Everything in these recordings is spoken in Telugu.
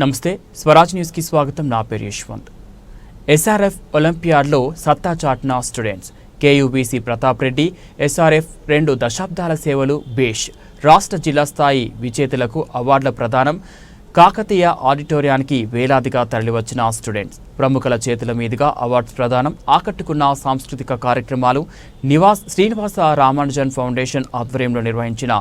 నమస్తే స్వరాజ్ న్యూస్కి స్వాగతం. నా పేరు యశ్వంత్. ఎస్ఆర్ఎఫ్ ఒలింపియాడ్లో సత్తా చాటిన students. KUBC Pratap Reddy SRF రెండు దశాబ్దాల సేవలు బేష్. రాష్ట్ర జిల్లా స్థాయి విజేతలకు అవార్డుల ప్రదానం కాకతీయ ఆడిటోరియానికి వేలాదిగా తరలివచ్చిన స్టూడెంట్స్. ప్రముఖుల చేతుల మీదుగా అవార్డ్స్ ప్రదానం ఆకట్టుకున్న సాంస్కృతిక కార్యక్రమాలు నివాస్ శ్రీనివాస రామానుజన్ ఫౌండేషన్ ఆధ్వర్యంలో నిర్వహించిన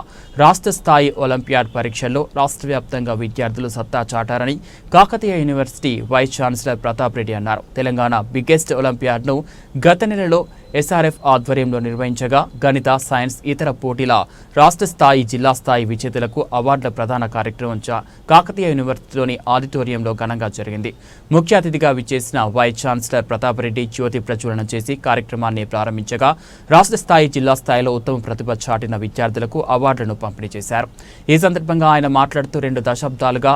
రాష్ట్ర స్థాయి ఒలింపియాడ్ పరీక్షల్లో రాష్ట్ర వ్యాప్తంగా విద్యార్థులు సత్తా చాటారని Kakatiya university vice chancellor Pratap Reddy అన్నారు. తెలంగాణ బిగ్గెస్ట్ ఒలింపియాడ్ను గత నెలలో ఎస్ఆర్ఎఫ్ ఆధ్వర్యంలో నిర్వహించగా గణిత సైన్స్ ఇతర పోటీల రాష్ట్ర స్థాయి జిల్లా స్థాయి విజేతలకు అవార్డుల ప్రధాన కార్యక్రమం చ- కాకతీయ యూనివర్సిటీలోని ఆడిటోరియంలో ఘనంగా జరిగింది. ముఖ్య అతిథిగా విచ్చేసిన వైస్ ఛాన్సలర్ ప్రతాప్ రెడ్డి జ్యోతి ప్రజ్వలన చేసి కార్యక్రమాన్ని ప్రారంభించగా రాష్ట్ర స్థాయి జిల్లా స్థాయిలో ఉత్తమ ప్రతిభ చాటిన విద్యార్థులకు అవార్డులను పంపిణీ చేశారు. ఈ సందర్భంగా ఆయన మాట్లాడుతూ రెండు దశాబ్దాలుగా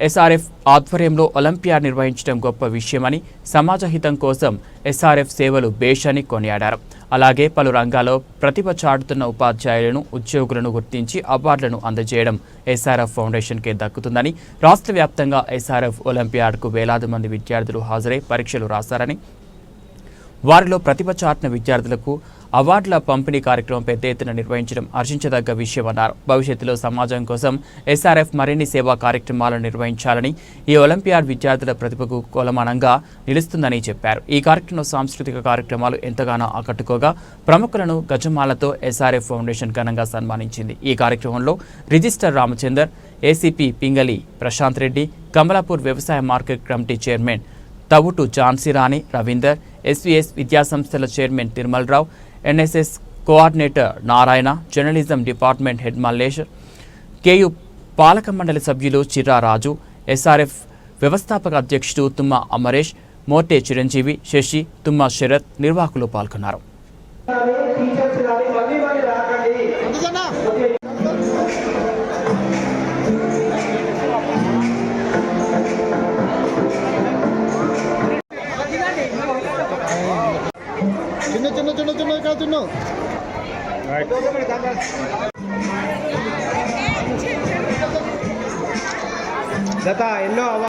ఎస్ఆర్ఎఫ్ ఆధ్వర్యంలో ఒలింపియాడ్ నిర్వహించడం గొప్ప విషయమని సమాజ హితం కోసం ఎస్ఆర్ఎఫ్ సేవలు బేషని అని కొనియాడారు. అలాగే పలు రంగాల్లో ప్రతిభ చాటుతున్న ఉపాధ్యాయులను ఉద్యోగులను గుర్తించి అవార్డులను అందజేయడం ఎస్ఆర్ఎఫ్ ఫౌండేషన్కే దక్కుతుందని రాష్ట్ర వ్యాప్తంగా ఎస్ఆర్ఎఫ్ ఒలింపియాడ్కు వేలాది మంది విద్యార్థులు హాజరై పరీక్షలు రాశారని వారిలో ప్రతిభ చాటిన విద్యార్థులకు అవార్డుల పంపిణీ కార్యక్రమం పెద్ద ఎత్తున నిర్వహించడం హర్షించదగ్గ విషయమన్నారు. భవిష్యత్తులో సమాజం కోసం ఎస్ఆర్ఎఫ్ మరిన్ని సేవా కార్యక్రమాలను నిర్వహించాలని ఈ ఒలింపియాడ్ విద్యార్థుల ప్రతిభకు కొలమానంగా నిలుస్తుందని చెప్పారు. ఈ కార్యక్రమంలో సాంస్కృతిక కార్యక్రమాలు ఎంతగానో ఆకట్టుకోగా ప్రముఖులను గజమాలతో ఎస్ఆర్ఎఫ్ ఫౌండేషన్ ఘనంగా సన్మానించింది. ఈ కార్యక్రమంలో రిజిస్టర్ రామచందర్ ఏసీపీ పింగళి ప్రశాంత్ రెడ్డి కమలాపూర్ వ్యవసాయ market committee chairman Tavutu Jhansirani Ravinder SVS విద్యాసంస్థల chairman Tirumalarao NSS coordinator Narayana journalism department head Mallesh KU పాలక మండలి సభ్యులు చిర్రా రాజు ఎస్ఆర్ఎఫ్ వ్యవస్థాపక అధ్యక్షుడు తుమ్మ అమరేష్ మోటే చిరంజీవి శశి తుమ్మ శరత్ నిర్వాహకులు పాల్గొన్నారు. టీచర్స్ కానీ మళ్ళీ మళ్ళీ కాదు జత ఎన్నో అవ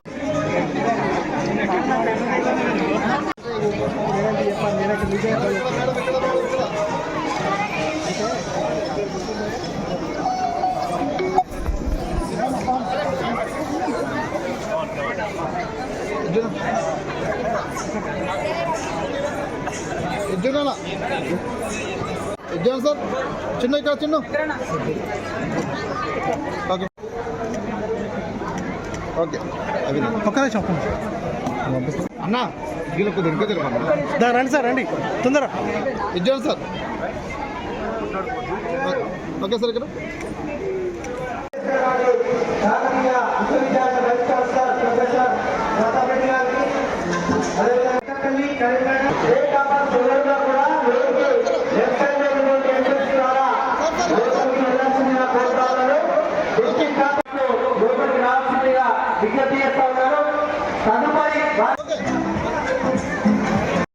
ఎజ్జున ఎజ్జాను సార్? చిన్న కాదు చిన్న. ఓకే. ఓకే. అవి ఒక్క నిమిషం అన్న వీళ్ళకు దొరికే తెలియదు దా రండి సార్ రండి. తొందర ఎజ్జాను సార్? ఓకే సార్ ఇక్కడ. అదేవిధంగా